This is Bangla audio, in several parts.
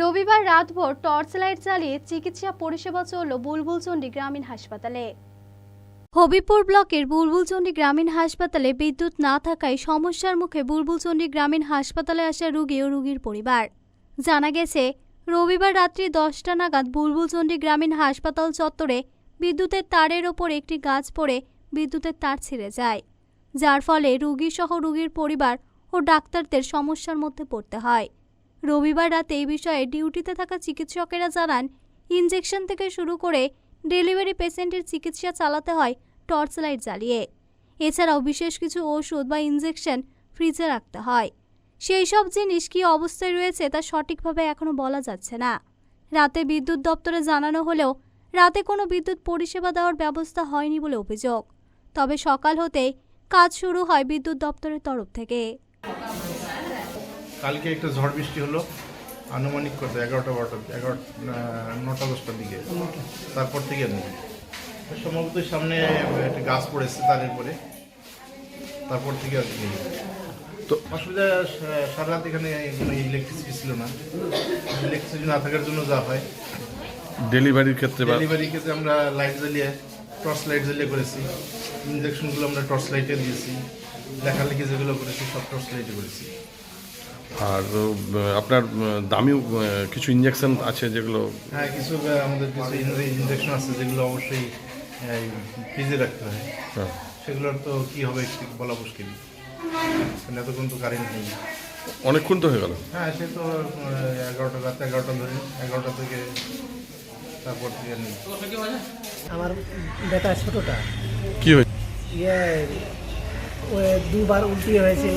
রবিবার রাতভর টর্চ লাইট জ্বালিয়ে চিকিৎসা পরিষেবা চলল বুলবুলচন্ডী গ্রামীণ হাসপাতালে। হবিপুর ব্লকের বুলবুলচন্ডী গ্রামীণ হাসপাতালে বিদ্যুৎ না থাকায় সমস্যার মুখে বুলবুলচন্ডী গ্রামীণ হাসপাতালে আসা রুগী ও রুগীর পরিবার। জানা গেছে, রবিবার রাত্রি দশটা নাগাদ বুলবুলচন্ডী গ্রামীণ হাসপাতাল চত্বরে বিদ্যুতের তারের ওপর একটি গাছ পড়ে বিদ্যুতের তার ছিঁড়ে যায়। যার ফলে রুগীসহ রুগীর পরিবার ও ডাক্তারদের সমস্যার মধ্যে পড়তে হয়। রবিবার রাতে এই বিষয়ে ডিউটিতে থাকা চিকিৎসকেরা জানান, ইনজেকশন থেকে শুরু করে ডেলিভারি পেশেন্টের চিকিৎসা চালাতে হয় টর্চ লাইট জ্বালিয়ে। এছাড়াও বিশেষ কিছু ওষুধ বা ইনজেকশন ফ্রিজে রাখতে হয়। সেই সব জিনিস কী অবস্থায় রয়েছে তা সঠিকভাবে এখনও বলা যাচ্ছে না। রাতে বিদ্যুৎ দপ্তরে জানানো হলেও রাতে কোনো বিদ্যুৎ পরিষেবা দেওয়ার ব্যবস্থা হয়নি বলে অভিযোগ। তবে সকাল হতেই কাজ শুরু হয় বিদ্যুৎ দপ্তরের তরফ থেকে। কালকে একটা ঝড় বৃষ্টি হলো আনুমানিক কত এগারোটা বারোটা এগারো নটা দশটার দিকে। তারপর থেকে নেই সম্ভবত সামনে একটা গাছ পড়েছে তার উপরে। তারপর থেকে আর কি নেই। তো অসুবিধা সারা রাত এখানে কোনো ইলেকট্রিসিটি ছিল না। ইলেকট্রিসিটি না থাকার জন্য যা হয়। ডেলিভারির ক্ষেত্রে বা ডেলিভারি ক্ষেত্রে আমরা লাইট জ্বালিয়ে টর্চ লাইট জ্বালিয়ে করেছি। ইঞ্জেকশনগুলো আমরা টর্চ লাইটে দিয়েছি। লেখালেখি যেগুলো করেছি সব টর্চ লাইটে করেছি। আর আপনার দামিও কিছু ইঞ্জেকশন আছে যেগুলো? হ্যাঁ কিছু আমাদের কিছু ইঞ্জেকশন আছে যেগুলো অবশ্যই ফ্রিজে রাখতে হয়। হ্যাঁ। সেগুলোর তো কি হবে একটু বলা মুশকিল। এতক্ষণ তো কারেন্ট নেই। অনেকক্ষণ তো হয়ে গেল। হ্যাঁ সে তো এগারোটা রাত এগারোটা ধরে এগারোটা থেকে তারপর থেকে নেই। আমার বেটা ছোটটা। কি হয়েছে? ইয়ে দুবার উল্টি হয়েছিল।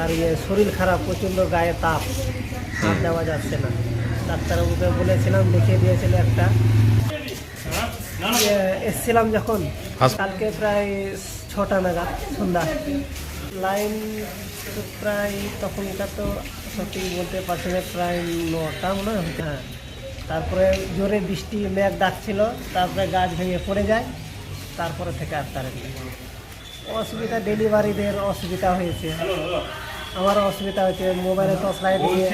আর ইয়ে শরীর খারাপ প্রচণ্ড গায়ে তাপ। হাত দেওয়া যাচ্ছে না। ডাক্তারবাবুকে বলেছিলাম লিখে দিয়েছিল একটা। ইয়ে, এসছিলাম যখন কালকে প্রায় ছটা নাগাদ সন্ধ্যা। লাইন প্রায় তখনকার তো সত্যি বলতে পারছি না প্রায় নটা মনে হয় হ্যাঁ। তারপরে জোরে বৃষ্টি মেঘ ডাকছিল তারপরে গাছ ভেঙে পড়ে যায় তারপরে থেকে আর তার অসুবিধা ডেলিভারিদের অসুবিধা হয়েছে। আমারও অসুবিধা হয়েছে মোবাইলে টর্চ লাইট দিয়ে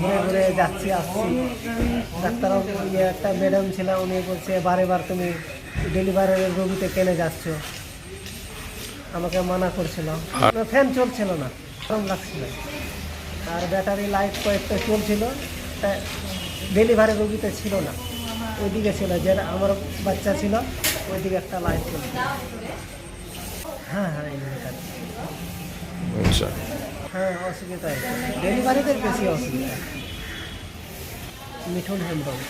ঘুরে ঘুরে যাচ্ছি আসছি। ডাক্তারবাবু ইয়ে একটা ম্যাডাম ছিল উনি বলছে বারে বার তুমি ডেলিভারির রোগীতে কেনে যাচ্ছ? আমাকে মানা করছিল। ফ্যান চলছিল না গরম লাগছিল। আর ব্যাটারি লাইট কয়েকটা চলছিল তা ডেলিভারি রোগীতে ছিল না। ওইদিকে ছিল যে আমার বাচ্চা ছিল ওইদিকে একটা লাইট চলছিল। হ্যাঁ হ্যাঁ আচ্ছা। হ্যাঁ অসুবিধা ডেলিভারিতে বেশি অসুবিধা। মিঠুন হেমব্রম।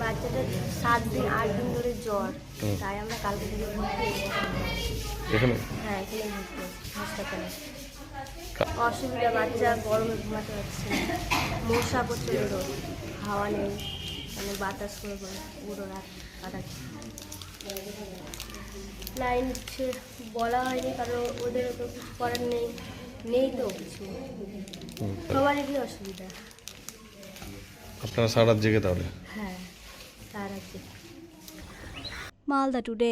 বাচ্চাটার সাত দিন আট দিন ধরে জ্বর তাই আমরা কালকে থেকে ভর্তি। এখানে? হ্যাঁ এখানে ভর্তি হাসপাতালে। অসুবিধা বাচ্চা গরমে ঘুমাতে পারছে মশা প্রচণ্ড হাওয়া নেই মানে বাতাস করে পুরো রাত কাটাচ্ছে। লাইন হচ্ছে বলা হয়নি কারণ ওদের তো কিছু করার নেই নেই তো কিছু। সবারই কি অসুবিধা? আপনারা সারা রাত জেগে তাহলে? হ্যাঁ তার আছে মালদা টুডে